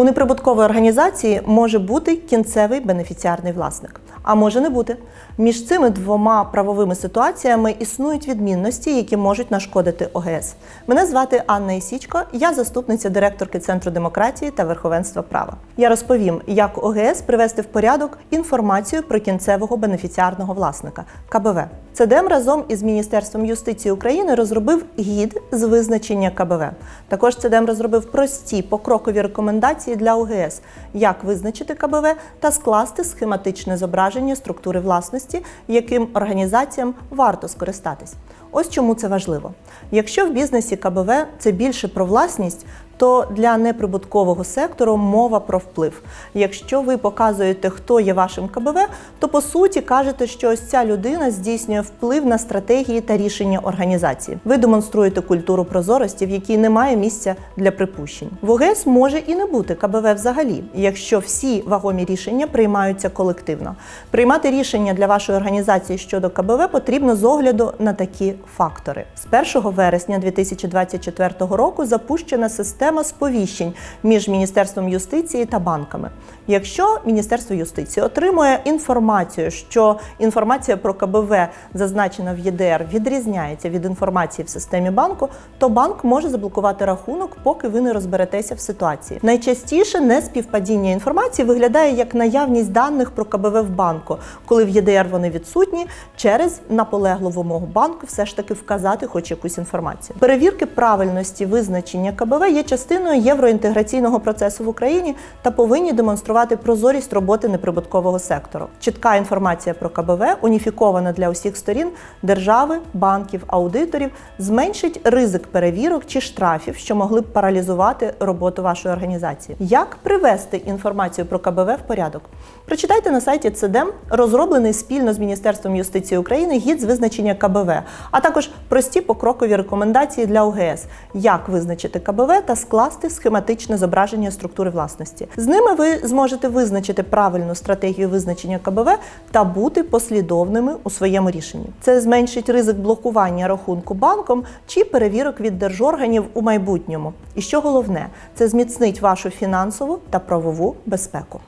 У неприбуткової організації може бути кінцевий бенефіціарний власник, а може не бути. Між цими двома правовими ситуаціями існують відмінності, які можуть нашкодити ОГС. Мене звати Анна Ісічко, я заступниця директорки Центру демократії та верховенства права. Я розповім, як ОГС привести в порядок інформацію про кінцевого бенефіціарного власника КБВ. ЦДМ разом із Міністерством юстиції України розробив гід з визначення КБВ. Також ЦДМ розробив прості покрокові рекомендації для ОГС, як визначити КБВ та скласти схематичне зображення структури власності, яким організаціям варто скористатись. Ось чому це важливо. Якщо в бізнесі КБВ це більше про власність, то для неприбуткового сектору мова про вплив. Якщо ви показуєте, хто є вашим КБВ, то по суті кажете, що ось ця людина здійснює вплив на стратегії та рішення організації. Ви демонструєте культуру прозорості, в якій немає місця для припущень. В ОГС може і не бути КБВ взагалі, якщо всі вагомі рішення приймаються колективно. Приймати рішення для вашої організації щодо КБВ потрібно з огляду на такі фактори. З 1 вересня 2024 року запущена система сповіщень між Міністерством юстиції та банками. Якщо Міністерство юстиції отримує інформацію, що інформація про КБВ зазначена в ЄДР відрізняється від інформації в системі банку, то банк може заблокувати рахунок, поки ви не розберетеся в ситуації. Найчастіше неспівпадіння інформації виглядає як наявність даних про КБВ в банку, коли в ЄДР вони відсутні через наполеглу вимогу банку все ж таки вказати хоч якусь інформацію. Перевірки правильності визначення КБВ є частиною євроінтеграційного процесу в Україні та повинні демонструвати прозорість роботи неприбуткового сектору. Чітка інформація про КБВ, уніфікована для усіх сторін держави, банків, аудиторів, зменшить ризик перевірок чи штрафів, що могли б паралізувати роботу вашої організації. Як привести інформацію про КБВ в порядок? Прочитайте на сайті ЦДМ, розроблений спільно з Міністерством юстиції України гід з визначення КБВ, а також прості покрокові рекомендації для ОГС, як визначити КБВ та скласти схематичне зображення структури власності. З ними ви зможете визначити правильну стратегію визначення КБВ та бути послідовними у своєму рішенні. Це зменшить ризик блокування рахунку банком чи перевірок від держорганів у майбутньому. І що головне, це зміцнить вашу фінансову та правову безпеку.